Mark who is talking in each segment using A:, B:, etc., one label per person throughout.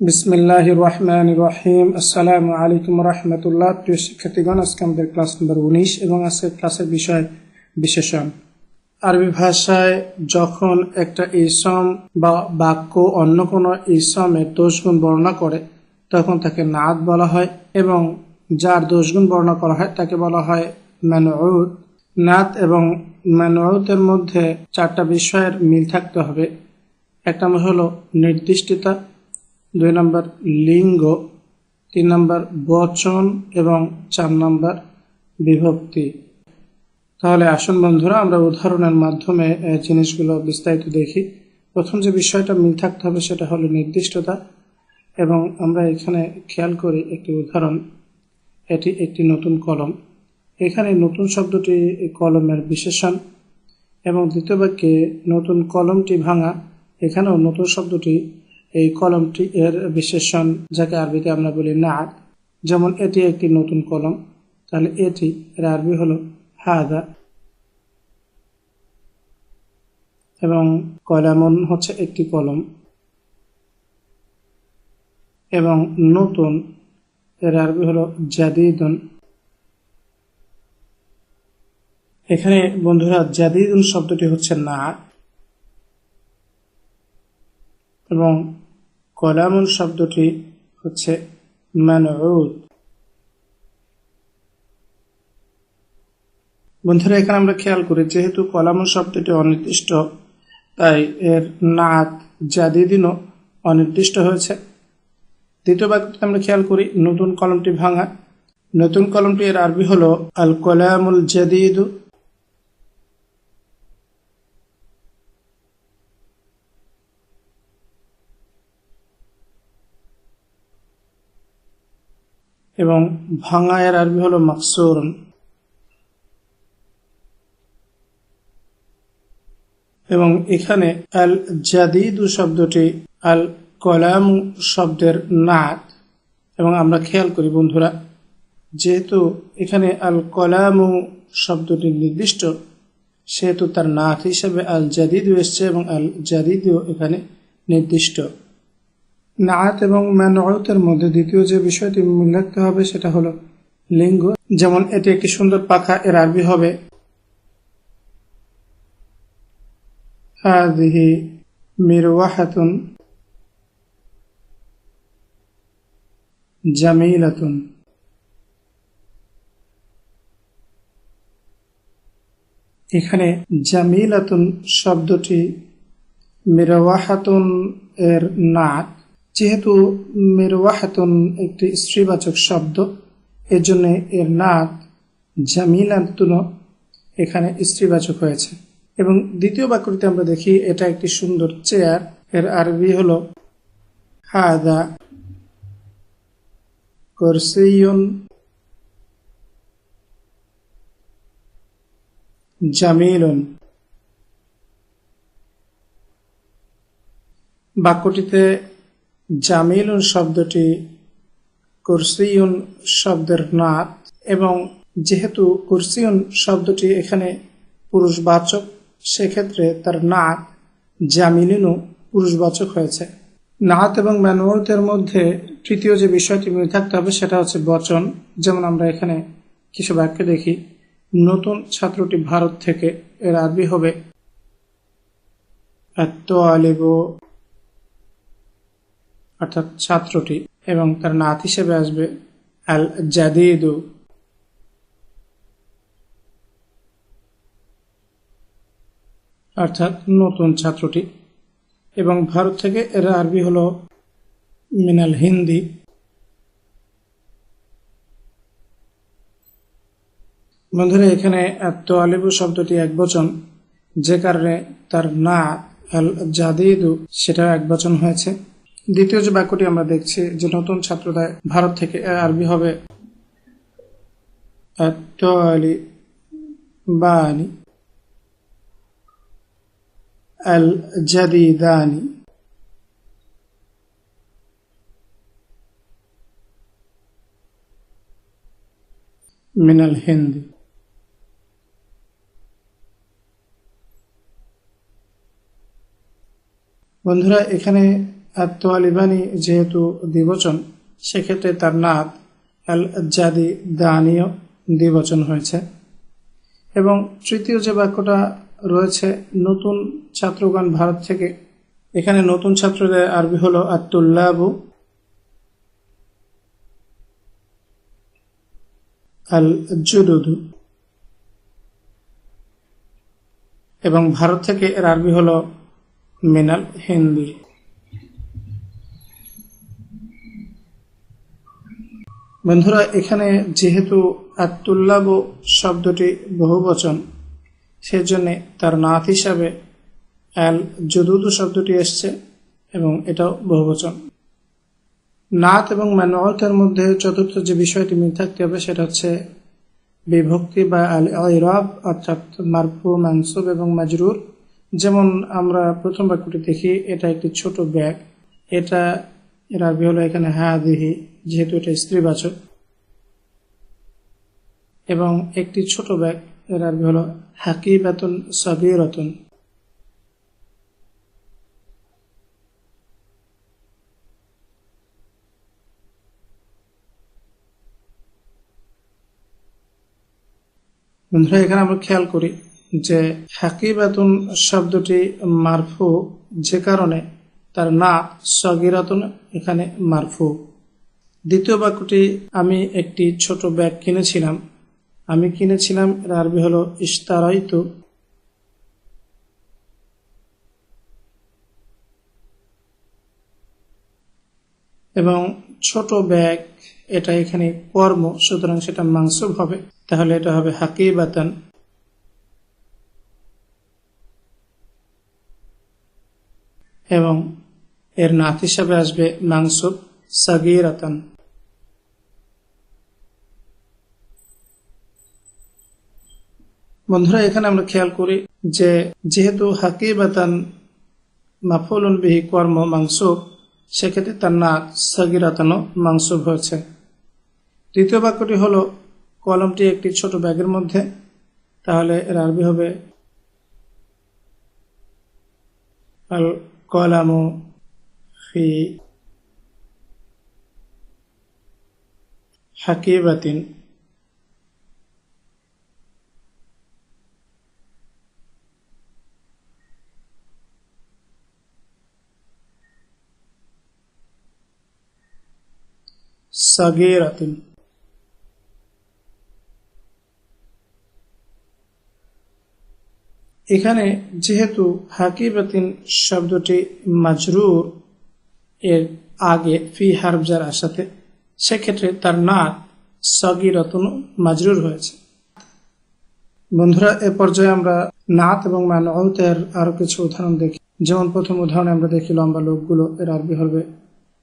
A: বিসমিল্লাহ রহমান রহিম। আসসালামু আলাইকুম রহমতুল্লাহ। প্রিয় শিক্ষার্থীগণ, আজকে আমাদের ক্লাস নম্বর উনিশ এবং আজকের ক্লাসের বিষয় বিশেষণ। আরবি ভাষায় যখন একটা ইসম বা বাক্য অন্য কোনো ইসমের দোষগুণ বর্ণনা করে, তখন তাকে নাদ বলা হয় এবং যার দোষগুণ বর্ণনা করা হয় তাকে বলা হয় ম্যানুদ নাত এবং ম্যানুদের মধ্যে চারটা বিষয়ের মিল থাকতে হবে। একটা হলো নির্দিষ্টতা দুই নম্বর লিঙ্গ, তিন নম্বর বচন এবং চার নম্বর বিভক্তি। তাহলে আসুন বন্ধুরা, আমরা উদাহরণের মাধ্যমে জিনিসগুলো বিস্তারিত দেখি। প্রথম যে বিষয়টা মিল থাকতে হবে সেটা হলো নির্দিষ্টতা এবং আমরা এখানে খেয়াল করি একটি উদাহরণ। এটি একটি নতুন কলম। এখানে নতুন শব্দটি কলমের বিশেষণ এবং দ্বিতীয় বাক্যে নতুন কলমটি ভাঙা। এখানেও নতুন শব্দটি এই কলমটি এর বিশেষণ যাকে আরবিতে আমরা বলি নাক যেমন এটি একটি নতুন কলম, তাহলে এটি, এর আরবি হলো হাদা। এবং কলামন হচ্ছে একটি কলম। এবং নতুন, এর আরবি হলো জাদিদুন। এখানে বন্ধুরা, জাদিদুন শব্দটি হচ্ছে না এবং কলামুন শব্দটি হচ্ছে মানউদ। বন্ধুরা, এখানে আমরা খেয়াল করি, যেহেতু কলামুন শব্দটি অনির্দিষ্ট, তাই এর নাত জাদিদিনও অনির্দিষ্ট হয়েছে। দ্বিতীয় বাক্যটি আমরা খেয়াল করি, নতুন কলমটি ভাঙা। নতুন কলমটি এর আরবি হলো আল কলামুল জাদিদু। এবং ভাঙা এর আরবি হলো মাকসুর এবং এখানে আল জাদিদু শব্দটি আল কলাম শব্দের নাত এবং আমরা খেয়াল করি, বন্ধুরা, যেহেতু এখানে আল কলামু শব্দটি নির্দিষ্ট, সেহেতু তার নাথ হিসেবে আল জাদিদু এসছে এবং আল জাদিদু এখানে নির্দিষ্ট। নাত এবং ম্যানতের মধ্যে দ্বিতীয় যে বিষয়টি মনে রাখতে হবে সেটা হলো লিঙ্গ। যেমন এটি একটি সুন্দর পাখা, এর আরবি হবে মিরওয়াহাতুন জামিলাতুন। এখানে জামিলাতুন শব্দটি মিরওয়াহাতুন এর নাত যেহেতু মিরওয়াহাতুন একটি স্ত্রীবাচক শব্দ এর জন্য এর নাত জামিলাতুন এখানে স্ত্রীবাচক হয়েছে। এবং দ্বিতীয় বাক্যটিতে আমরা দেখি, এটা একটি সুন্দর চেয়ার, এর আরবি হলো, হাদা কুরসিয়ুন জামিলুন। বাক্যটিতে জামিলুন শব্দটি কুরসিউন শব্দের নাত এবং যেহেতু কুরসিউন শব্দটি এখানে পুরুষবাচক, সেক্ষেত্রে তার নাত জামিলিনও পুরুষবাচক হয়েছে। নাত এবং ম্যানুয়ালতের মধ্যে তৃতীয় যে বিষয়টি মনে থাকতে হবে সেটা হচ্ছে বচন। যেমন আমরা এখানে কিছু বাক্য দেখি, নতুন ছাত্রটি ভারত থেকে এর আরবি হবে। আলিব অর্থাৎ ছাত্রটি এবং তার নাত হিসেবে আসবে আল জাদিদু অর্থাৎ নতুন ছাত্রটি। এবং ভারত থেকে এর আরবি হলো মিনাল হিন্দি। বন্ধুরা, এখানে তোয়ালিবু শব্দটি এক বচন যে কারণে তার না আল জাদিদু সেটা এক বচন হয়েছে। দ্বিতীয় যে বাক্যটি আমরা দেখছি যে নতুন ছাত্রদায় ভারত থেকে আরবি হবে বানি, আল জাদিদানি, মিনাল হিন্দি। বন্ধুরা, এখানে আত্মালিবানি যেহেতু দ্বিবচন, সেক্ষেত্রে তার নাত আল জাদি দানীয় দ্বিবচন হয়েছে। এবং তৃতীয় যে বাক্যটা রয়েছে, নতুন ছাত্রগণ ভারত থেকে, এখানে নতুন ছাত্রদের আরবি হলো আত্তুল্লাবু আল জুদুদু এবং ভারত থেকে এর আরবি হলো মিনাল হিন্দি বন্ধুরা, এখানে যেহেতু আত্তুল্লাব শব্দটি বহুবচন, সেজন্য তার নাথ হিসাবে অ্যাল জদুদু শব্দটি এসছে এবং এটাও বহুবচন। নাত এবং ম্যানুয়ালতের মধ্যে চতুর্থ যে বিষয়টি মিল থাকতে হবে, সেটা হচ্ছে বিভক্তি বা আল ইরাব, অর্থাৎ মারফু, মানসুব এবং মাজরুর। যেমন আমরা প্রথম বাক্যটি দেখি, এটা একটি ছোট ব্যাগ। এটা এর হলো এখানে হ্যাঁ দিহি যেহেতু এটা স্ত্রীবাচক, এবং একটি ছোট ব্যাগ, এর আরবি হলো হাকি বেতন সবি রতন বন্ধুরা, এখানে আমরা খেয়াল করি যে হাকিবাতুন শব্দটি মারফু, যে কারণে তার না সগিরাতুন এখানে মারফু। দ্বিতীয় বাক্যটি আমি একটি ছোট ব্যাগ কিনেছিলাম। আমি কিনেছিলাম, এর আরবি হলো ইস্তারাইতু এবং ছোট ব্যাগ, এটা এখানে কর্ম, সুতরাং সেটা মাংসব হবে। তাহলে এটা হবে হাকিবাতান। এবং এর নাত হিসাবে আসবে মাংসব সাগিরাতান। বন্ধুরা, এখানে আমরা খেয়াল করি যে যেহেতু হাকিবাতান মাফুলুন বিহি কর্ম মাংসব সেক্ষেত্রে তার নাক সাগিরাতানো মাংসব হয়েছে। দ্বিতীয় বাক্যটি হলো, কলমটি একটি ছোট ব্যাগের মধ্যে, তাহলে এর আরবি হবে আল কলামু ফি হাকিবাতিন। সাগেরাতিন। এখানে যেহেতু হাকিবাতিন শব্দটি মাজরুর এর আগে ফি হারবজার আসাতে সেক্ষেত্রে তার নাক সগিরতন মাজরুর হয়েছে। বন্ধুরা, এ পর্যায়ে আমরা নাত এবং মানতের আরও কিছু উদাহরণ দেখি। যেমন প্রথম উদাহরণে আমরা দেখি লম্বা লোকগুলো এর আরবি হবে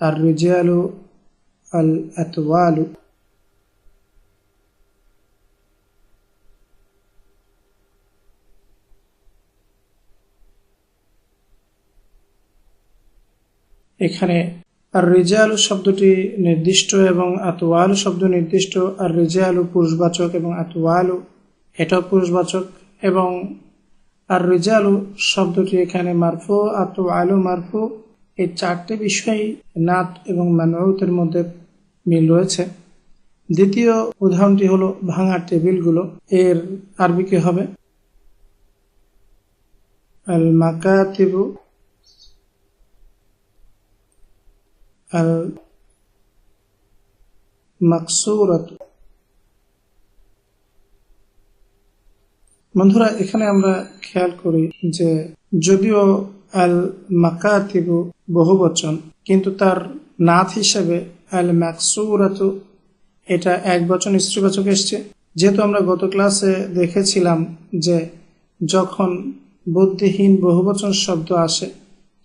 A: আর রিজিয়ালু আল আতওয়ালু এখানে আর রেজালু শব্দটি নির্দিষ্ট এবং আতোয়ালু শব্দ নির্দিষ্ট আর রেজালু পুরুষবাচক এবং আতোয়ালু এটাও পুরুষবাচক, এবং আর রেজালু শব্দটি এখানে মারফু আলু মারফু এই চারটি বিষয় নাত এবং মানউতের মধ্যে মিল রয়েছে। দ্বিতীয় উদাহরণটি হলো ভাঙা টেবিলগুলো। এর আরবি কি হবে? আল মাকাতিবু আল বন্ধুরা, এখানে আমরা খেয়াল করি যে যদিও আল মাকাতিবু বহু বচন কিন্তু তার নাথ হিসেবে আল মাকসুরাত এটা এক বচন স্ত্রীবাচক এসছে। যেহেতু আমরা গত ক্লাসে দেখেছিলাম যে যখন বুদ্ধিহীন বহুবচন শব্দ আসে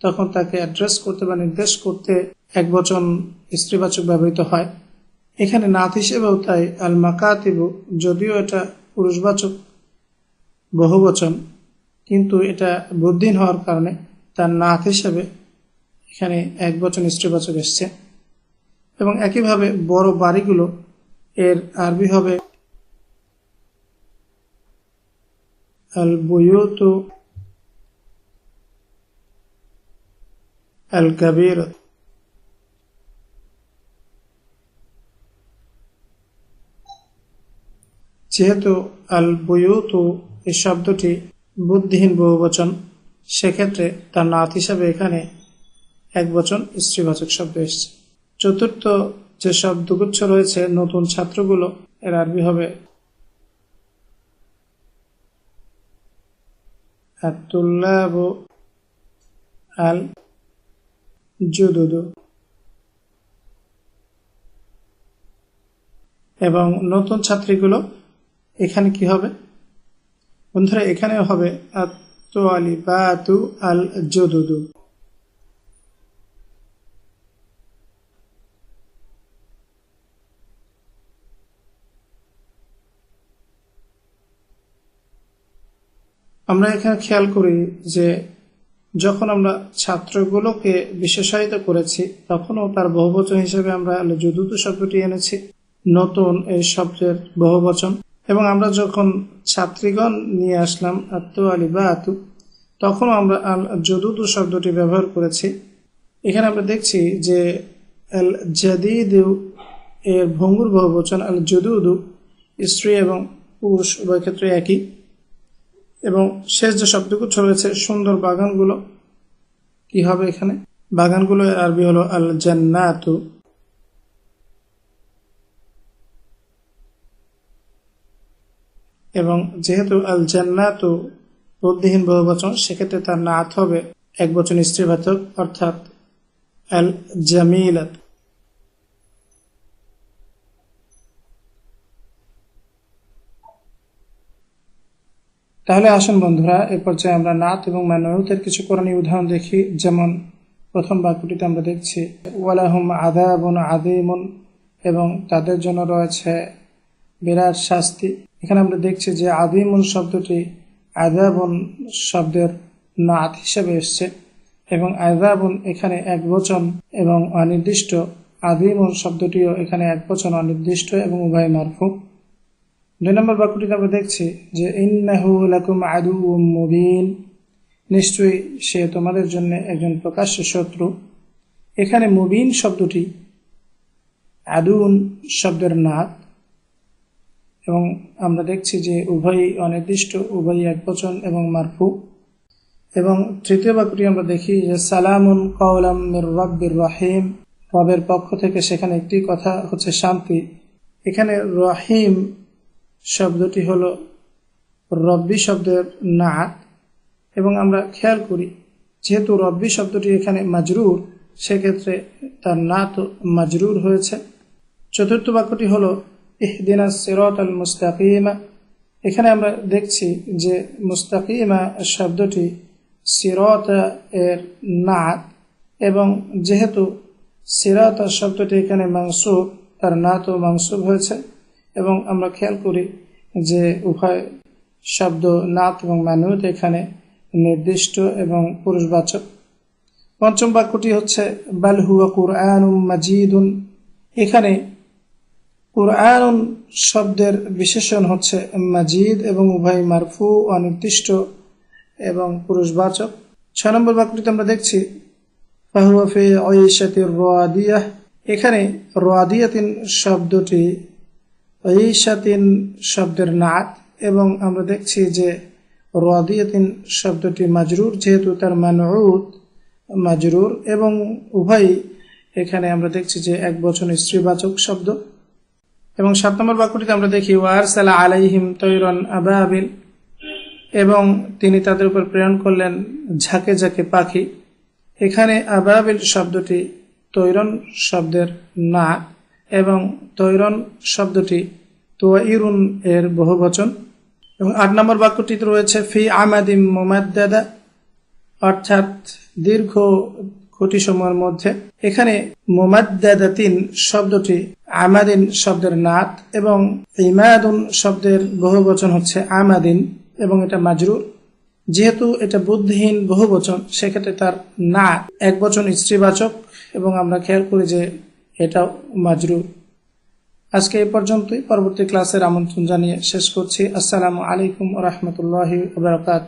A: তখন তাকে অ্যাড্রেস করতে বা নির্দেশ করতে এক বচন স্ত্রীবাচক ব্যবহৃত হয়। এখানে নাথ হিসেবেও তাই আল মাকাতিবু যদিও এটা পুরুষবাচক বহুবচন কিন্তু এটা বুদ্ধিহীন হওয়ার কারণে তার নাথ হিসেবে এখানে এক বচন স্ত্রীবাচক এসছে। এবং একইভাবে বড় বাড়িগুলো এর আরবি হবে আল বইয়ত কবির যেহেতু আল বুয়ুতু এই শব্দটি বুদ্ধিহীন বহুবচন, সেক্ষেত্রে তার নাত হিসাবে এখানে এক বচন স্ত্রীবাচক শব্দ এসছে। চতুর্থ যে শব্দগুচ্ছ রয়েছে নতুন ছাত্রগুলো, এর আরবি হবে আল জুদুদু। এবং নতুন ছাত্রীগুলো এখানে কি হবে? বন্ধুরা এখানে হবে আতু আলি বা আতু আল জুদুদু আমরা এখানে খেয়াল করি যে যখন আমরা ছাত্রগুলোকে বিশেষায়িত করেছি, তখনও তার বহুবচন হিসেবে আমরা যদুতু শব্দটি এনেছি, নতুন এই শব্দের বহুবচন। এবং আমরা যখন ছাত্রীগণ নিয়ে আসলাম, আত্মু আলী বা আতু, তখনও আমরা আল যদুতু শব্দটি ব্যবহার করেছি। এখানে আমরা দেখছি যে আল জাদিদ এর ভঙ্গুর বহুবচন, আল যদুদু স্ত্রী এবং পুরুষ উভয় ক্ষেত্রে একই। এবং শেষ যে শব্দগুচ্ছ রয়েছে সুন্দর বাগানগুলো, কি হবে এখানে? বাগানগুলো আরবি হলো আল জান্নাতু এবং যেহেতু আল জান্নাতু বুদ্ধিহীন বহুবচন, সেক্ষেত্রে তার নাত হবে এক বচন স্ত্রীবাচক, অর্থাৎ আল জামিলাত তাহলে আসুন বন্ধুরা, এ পর্যায়ে আমরা নাত এবং মানতের কিছু কোরআনী উদাহরণ দেখি। যেমন প্রথম বাক্যটিতে আমরা দেখছি, ওয়ালাহুম আদাবুন আদিমুন এবং তাদের জন্য রয়েছে বিরাট শাস্তি। এখানে আমরা দেখছি যে আদিমুন শব্দটি আদাবুন শব্দের নাত হিসেবে এসছে এবং আদাবুন এখানে এক বচন এবং অনির্দিষ্ট আদিমুন শব্দটিও এখানে এক বচন অনির্দিষ্ট এবং উভয় মারফু। দুই নম্বর বাক্যটিতে আমরা দেখছি যে, ইন্নাহু আদু মুবিন। নিশ্চয়ই সে তোমাদের জন্য একজন প্রকাশ্য শত্রু। এখানে মুবিন শব্দটি আদুন শব্দের নাথ এবং আমরা দেখছি যে, উভয়ই অনির্দিষ্ট, উভয়ই এক বচন এবং মারফু। এবং তৃতীয় বাক্যটি আমরা দেখি যে, সালামুন মির রব্বির রাহিম। রবের পক্ষ থেকে সেখানে একটি কথা হচ্ছে শান্তি। এখানে রহিম শব্দটি হল রব্বি শব্দের নাত এবং আমরা খেয়াল করি, যেহেতু রব্বি শব্দটি এখানে মাজরুর, সেক্ষেত্রে তার নাত মাজরুর হয়েছে। চতুর্থ বাক্যটি হল ইহদিনা সিরত আল মুস্তাকিমা। এখানে আমরা দেখছি যে মুস্তাকিমা শব্দটি সিরত এর নাত এবং যেহেতু সিরাত শব্দটি এখানে মাংসুব তার নাত ও মাংসুব হয়েছে। এবং আমরা খেয়াল করি যে উভয় শব্দ নাত এবং মানুদ এখানে নির্দিষ্ট এবং পুরুষবাচক। পঞ্চম বাক্যটি হচ্ছে বালহুয়া কুরআন মাজিদুন। এখানে কুরআন শব্দের বিশেষণ হচ্ছে মাজিদ এবং উভয় মারফু, অনির্দিষ্ট এবং পুরুষবাচক। ছয় নম্বর বাক্যটিতে আমরা দেখছি ফাহুয়াফে ঐশাতির রোয়াদিয়া এখানে রোয়াদিয়াতিন শব্দটি ঐশাতিন শব্দের নাত এবং আমরা দেখছি যে রোয়াদিয়াতিন শব্দটি মাজরুর, যেহেতু তার মানউদ মাজরুর এবং উভয় এখানে আমরা দেখছি যে এক বচন স্ত্রীবাচক শব্দ। এবং সাত নম্বর বাক্যটিতে আমরা দেখি ওয়ার সালা আলাইহিম তৈরন আবাবিল এবং তিনি তাদের উপর প্রেরণ করলেন ঝাঁকে ঝাঁকে পাখি। এখানে আবাবিল শব্দটি তৈরন শব্দের নাক এবং তৈরন শব্দটি তোয়াইরুন এর বহুবচন। এবং আট নম্বর বাক্যটিতে রয়েছে, ফি আমাদিম মোমাদ্দাদা, অর্থাৎ দীর্ঘ খুঁটি সময়ের মধ্যে। এখানে মোমাদ্দাদাতিন শব্দটি আমাদিন শব্দের নাত এবং ইমাদুন শব্দের বহুবচন হচ্ছে আমাদিন এবং এটা মাজরুর যেহেতু এটা বুদ্ধিহীন বহুবচন, সেক্ষেত্রে তার না এক বচন স্ত্রীবাচক এবং আমরা খেয়াল করি যে এটাও মাজরুর। আজকে এ পর্যন্তই। পরবর্তী ক্লাসের আমন্ত্রণ জানিয়ে শেষ করছি। আসসালামু আলাইকুম রহমতুল্লাহ বারকাত